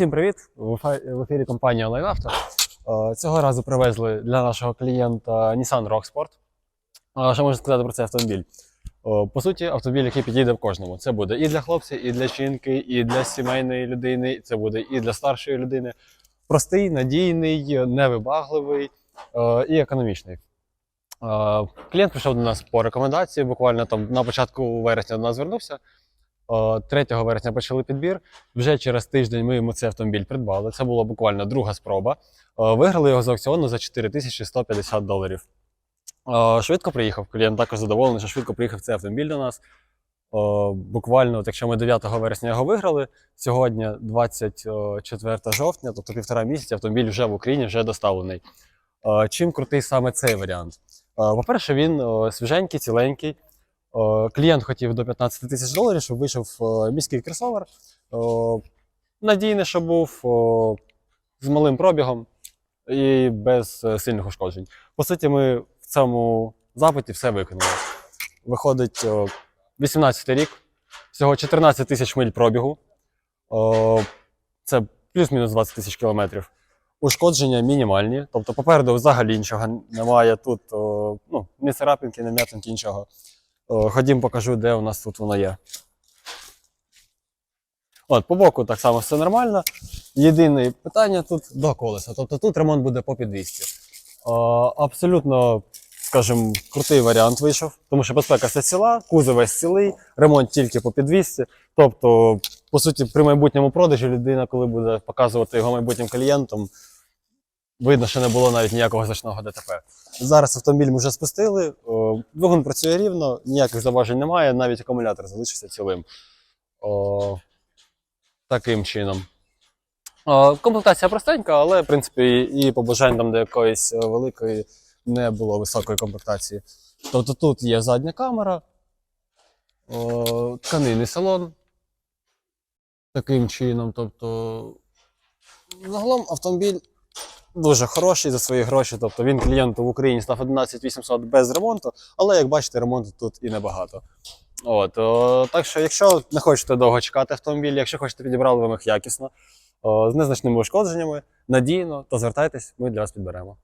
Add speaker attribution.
Speaker 1: Всім привіт! В ефірі компанія Auto. Е, Цього разу привезли для нашого клієнта Nissan Rocksport. Е, Що можна сказати про цей автомобіль? Е, По суті, автомобіль, який підійде в кожному. Це буде і для хлопця, і для жінки, і для сімейної людини, це буде і для старшої людини. Простий, надійний, невибагливий і економічний. Клієнт прийшов до нас по рекомендації. Буквально там на початку вересня до нас звернувся. Е, 3 вересня почали підбір. Вже через тиждень ми йому цей автомобіль придбали. Це була буквально друга спроба. Виграли його з аукціону за 4150 доларів. Швидко приїхав. Клієнт також задоволений, що швидко приїхав цей автомобіль до нас. Буквально, от якщо ми 9 вересня його виграли, сьогодні 24 жовтня, тобто півтора місяця, автомобіль вже в Україні вже доставлений. Чим крутий саме цей варіант? По-перше, він свіженький, ціленький. Е, Клієнт хотів до 15 тисяч доларів, щоб вийшов е, міський кросовер. Е, Надійний, щоб був з малим пробігом і без сильних ушкоджень. По суті, ми в цьому запиті все виконали. Виходить е, 18 рік, всього 14 тисяч миль пробігу. Це плюс-мінус 20 тисяч кілометрів. Ушкодження мінімальні, тобто попереду взагалі нічого немає. Тут ну, ні царапинки, ні м'ятинки, нічого. Е, Ходім, покажу, де у нас тут воно є. От, по боку так само все нормально. Єдине питання тут до колеса. Тобто тут ремонт буде по підвісці. Е, абсолютно, скажімо, крутий варіант вийшов, тому що безпека все ціла, кузов весь цілий, ремонт тільки по підвісці. Тобто, по суті, при майбутньому продажі людина, коли буде показувати його майбутнім клієнтам, видно, що не було навіть ніякого значного ДТП. Зараз автомобіль ми вже спустили, двигун працює рівно, ніяких заважень немає, навіть акумулятор залишився цілим. О, таким чином. О, комплектація простенька, але, в принципі, і по бажанням до якоїсь е, великої не було високої комплектації. Тобто тут є задня камера, о, тканинний салон. Таким чином. Тобто, загалом автомобіль дуже хороший за свої гроші. Тобто він клієнту в Україні став 11800 без ремонту, але як бачите, ремонту тут і небагато. От, о, так що, якщо не хочете довго чекати автомобіль, якщо хочете підібрали вам їх якісно, о, з незначними ушкодженнями, надійно, то звертайтесь, ми для вас підберемо.